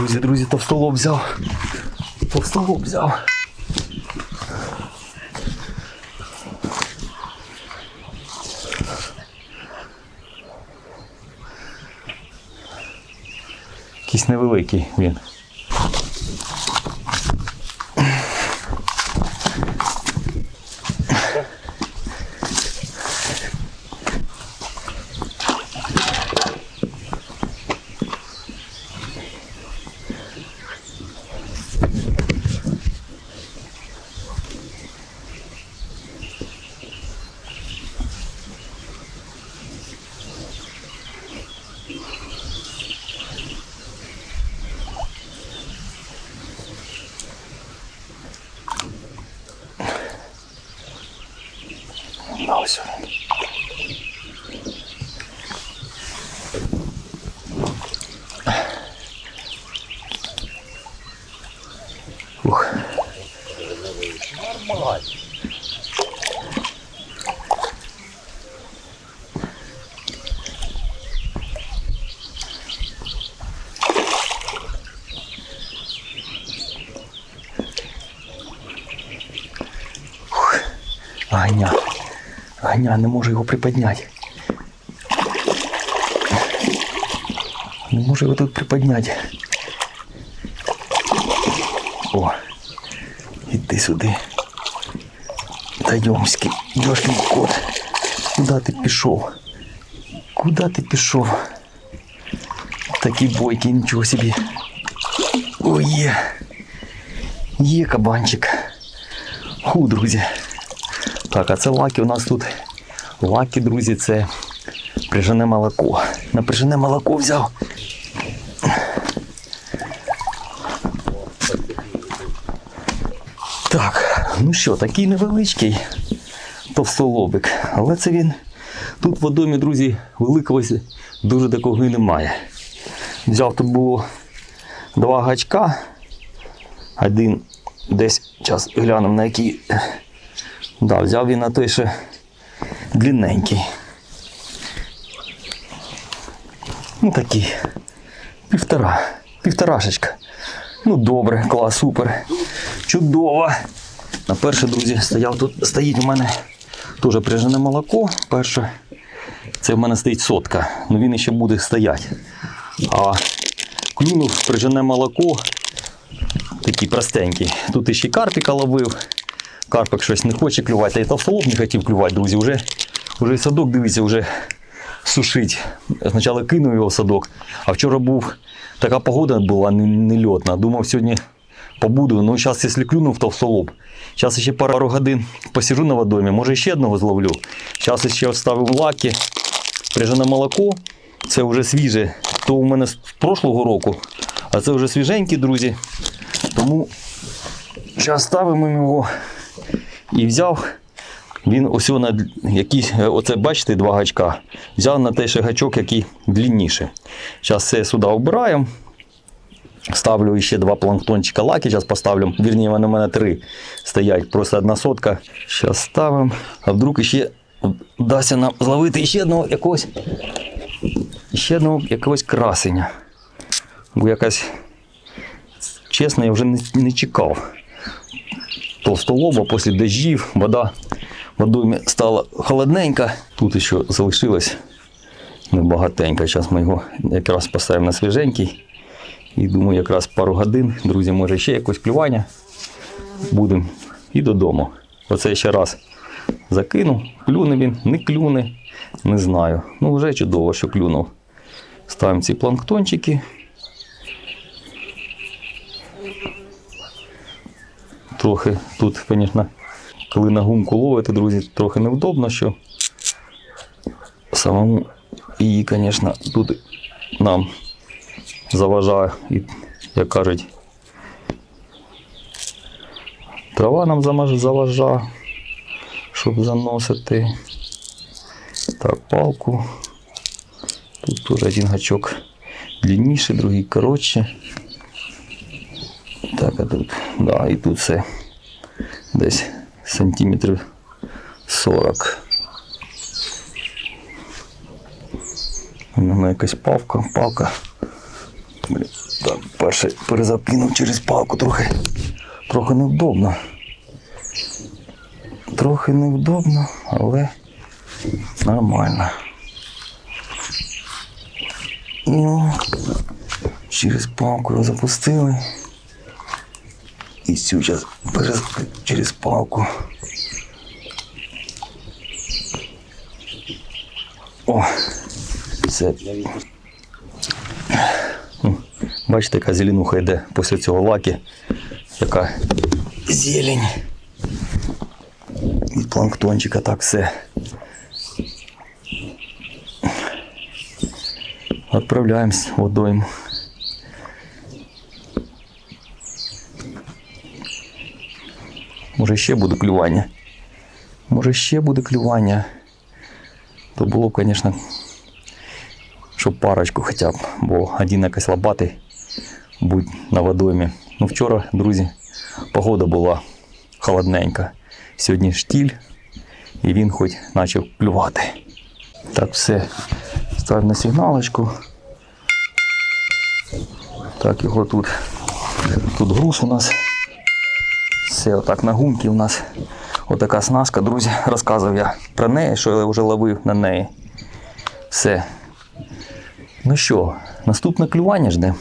Друзі, друзі, товстолоб взяв. Товстолоб взяв. Якийсь невеликий він. А Аня, не можу його приподняти. Не можу його тут приподняти. О, іди сюди. Та йомський, йошкин кот. Куди ти пішов? Куди ти пішов? Такі бойки, нічого собі. О, є. Є кабанчик. Ху, друзі. Так, а це лаки у нас тут. Лаки, друзі, це прижене молоко. На прижене молоко взяв. Так, ну що, такий невеличкий товстолобик. Але це він. Тут в водомі, друзі, великого дуже такого і немає. Взяв тут було два гачка. Один десь, зараз глянемо на який Да, взяв він на той ще длинненький. Ну такий. Півтора. Півторашечка. Ну добре, клас, супер. Чудово. На перше, друзі, стояв тут, стоїть у мене теж прижене молоко. Перше. Це в мене стоїть сотка. Ну він ще буде стояти. А клюнув прижене молоко. Такий простенький. Тут іще карпіка ловив. Карпик щось не хоче клювати, а й товстолоб не хотів клювати, друзі. Вже, вже садок, дивіться, вже сушить. Спочатку кинув його в садок, а вчора був така погода була не- нельотна. Думав, сьогодні побуду. Ну, зараз, якщо клюнув товстолоб, зараз ще пару годин посижу на водомі, може ще одного зловлю. Зараз ще вставив лаки, прижене молоко. Це вже свіже. То у мене з прошлого року, а це вже свіженькі, друзі. Тому зараз ставимо його і взяв. Він ось на якийсь, е, оце бачите, два гачка. Взяв на той ще гачок, який длинніше. Зараз це сюди обираємо. Ставлю ще два планктончика лаки. Зараз поставлю. Вірні, вони у мене три стоять. Просто одна сотка. Зараз ставимо. А вдруг ще вдасться нам зловити ще одного якогось. Ще одного якогось красення. Бо якась, чесно, я вже не, не чекав толстолоба після дождів, вода в водоймі стала холодненька. Тут ще залишилось небагатенько. Зараз ми його якраз поставимо на свіженький. І думаю, якраз пару годин, друзі, може ще якось клювання. Будемо і додому. Оце ще раз закинув. Клюне він, не клюне, не знаю. Ну, вже чудово, що клюнув. Ставимо ці планктончики. Трохи тут, звісно, коли на гумку ловити, друзі, трохи невдобно, що самому її, звісно, тут нам заважає, і, як кажуть, трава нам заважає, щоб заносити. Так, палку. Тут теж один гачок длинніший, другий коротше. Так, а тут, да, і тут все десь сантиметрів 40. У мене якась палка, палка так, перший перезакинув через палку трохи. Трохи невдобно. Трохи невдобно, але нормально. Ну, через палку його запустили. Цю зараз через палку. О, все. Бачите, яка зеленуха йде після цього лаки. Яка зелень. Від планктончика так все. Отправляємось водойму. Може ще буде клювання. Може ще буде клювання. То було б, звісно, щоб парочку хоча б, бо один якось лопатий будь на водоймі. Ну вчора, друзі, погода була холодненька. Сьогодні штіль, і він хоч почав клювати. Так, все. Став на сигналочку. Так, його тут. Тут груз у нас. Все, отак на гумки у нас. Отака снаска, друзі, розказував я про неї, що я вже ловив на неї. Все. Ну що, наступне клювання ждемо.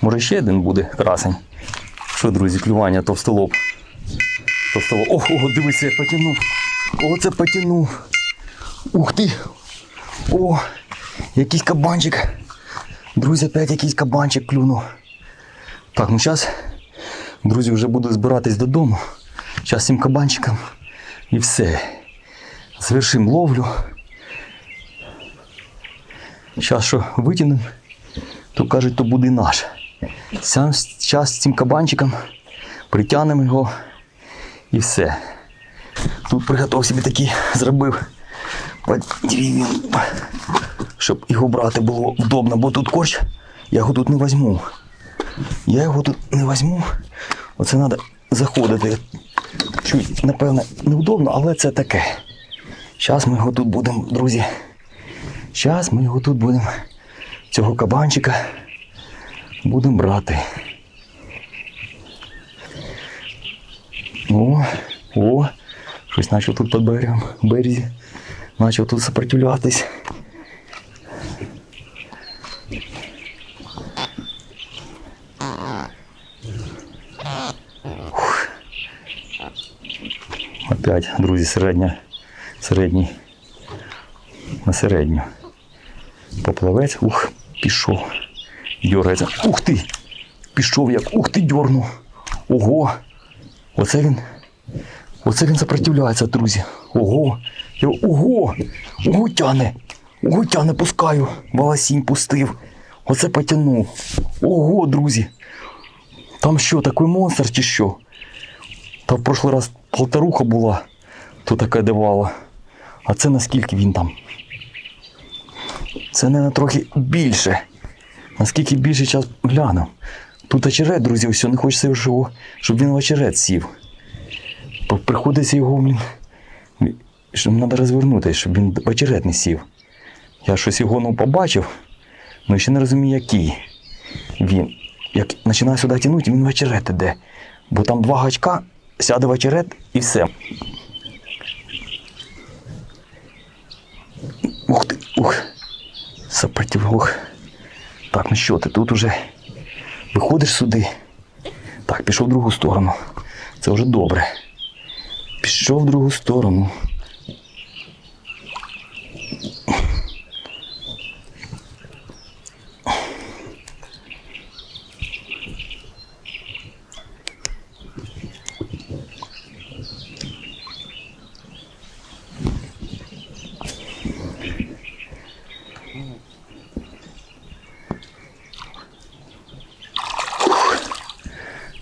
Може ще один буде красень. Що, друзі, клювання товстолоб. Товстолоб. Ого, дивися, я потягнув. Оце потягнув. Ух ти! О, якийсь кабанчик. Друзі, опять якийсь кабанчик клюнув. Так, ну зараз, друзі, вже буду збиратись додому. Зараз цим кабанчиком і все. Завершимо ловлю. Зараз що витягнемо, то кажуть, то буде наш. Зараз цим кабанчиком притягнемо його і все. Тут приготував собі такий, зробив щоб його брати було вдобно, бо тут корч, я його тут не візьму. Я його тут не візьму. Оце треба заходити. Чуть, напевно, невдобно, але це таке. Зараз ми його тут будемо, друзі. Зараз ми його тут будемо, цього кабанчика, будемо брати. О, о, щось почав тут під берегом, березі. Почав тут сопротивлятись. Опять, друзі, середня, середній, на середню. Поплавець, ух, пішов. Дергається. Ух ти! Пішов як, ух ти, дьорнув. Ого! Оце він. Оце він сопротивляється, друзі. Ого! Я- Ого! Ого тяне! Ого тяне, пускаю. Волосінь пустив. Оце потягнув. Ого, друзі! Там що, такий монстр чи що? Та в прошлий раз полторуха була, то таке давала. А це наскільки він там? Це не трохи більше. Наскільки більше час гляну. Тут очерет, друзі, все, не хочеться, щоб, щоб він в очерет сів. Приходиться його, блін. Щоб треба розвернути, щоб він в очерет не сів. Я щось його ну, побачив, але ще не розумію, який він. Як починаю сюди тягнути, він в очерет іде. Бо там два гачка, сяде в очерет і все. Ух ти, ух. Сопротив, ух. Так, ну що ти тут уже виходиш сюди. Так, пішов в другу сторону. Це вже добре. Пішов в другу сторону.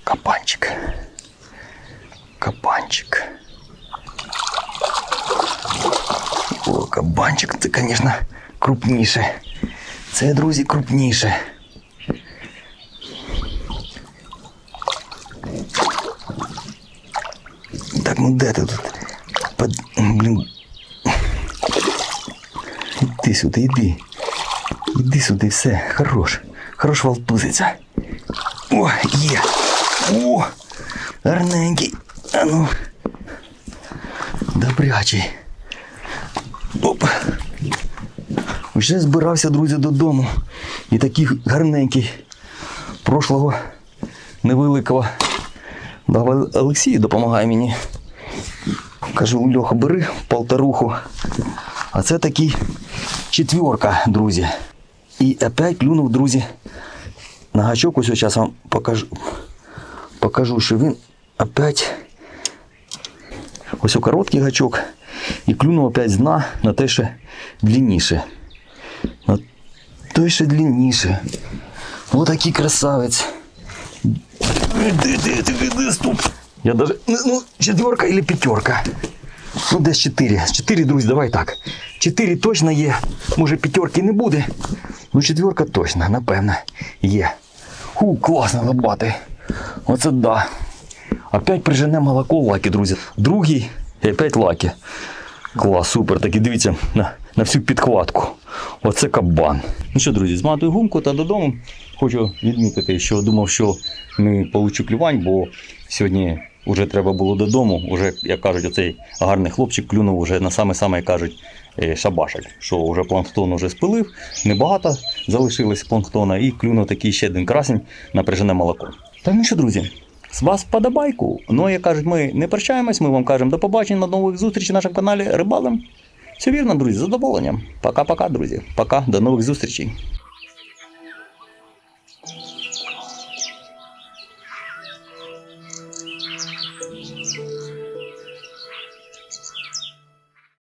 Кабанчик. Кабанчик. О, кабанчик, це, звісно, крупніше. Це, друзі, крупніше. Так, ну де ти тут? Под... Блін. Іди сюди, іди. Іди сюди, все, хорош. Хорош валтузиться. О, є. О, гарненький. А ну. Добрячий. Оп. Вже збирався, друзі, додому. І такий гарненький прошлого невеликого. Дав Олексій допомагає мені. Кажу, Льоха, бери полторуху. А це такий четверка, друзі. І опять клюнув, друзі, на гачок. Ось зараз вам покажу, покажу, що він опять. Ось у короткий гачок. І клюнув опять дна на те, що длинніше. На той, що длинніше. Такий красавець. Я даже, ну, ну, четверка или пятерка. Ну, десь 4. 4, друзі, давай так. 4 точно є. Може, п'ятерки не буде. Ну, четверка точно, напевно, є. Ху, класно лобатий. Оце да. Опять прижене молоко в лаки, друзі. Другий і опять лаки. Клас, супер. Так і дивіться на, на всю підхватку. Оце кабан. Ну що, друзі, зматую гумку та додому. Хочу відмітити, що думав, що не получу клювань, бо сьогодні вже треба було додому. Уже, як кажуть, оцей гарний хлопчик клюнув уже на саме-саме, як кажуть, е, шабашель. Що вже планктон уже спилив, небагато залишилось планктона, і клюнув такий ще один красень на прижене молоко. Так ну що, друзі, з вас вподобайку. Ну, як кажуть, ми не прощаємось, ми вам кажемо до побачення на нових зустрічей на нашому каналі Рибалим. Все вірно, друзі, з задоволенням. Пока-пока, друзі. Пока, до нових зустрічей.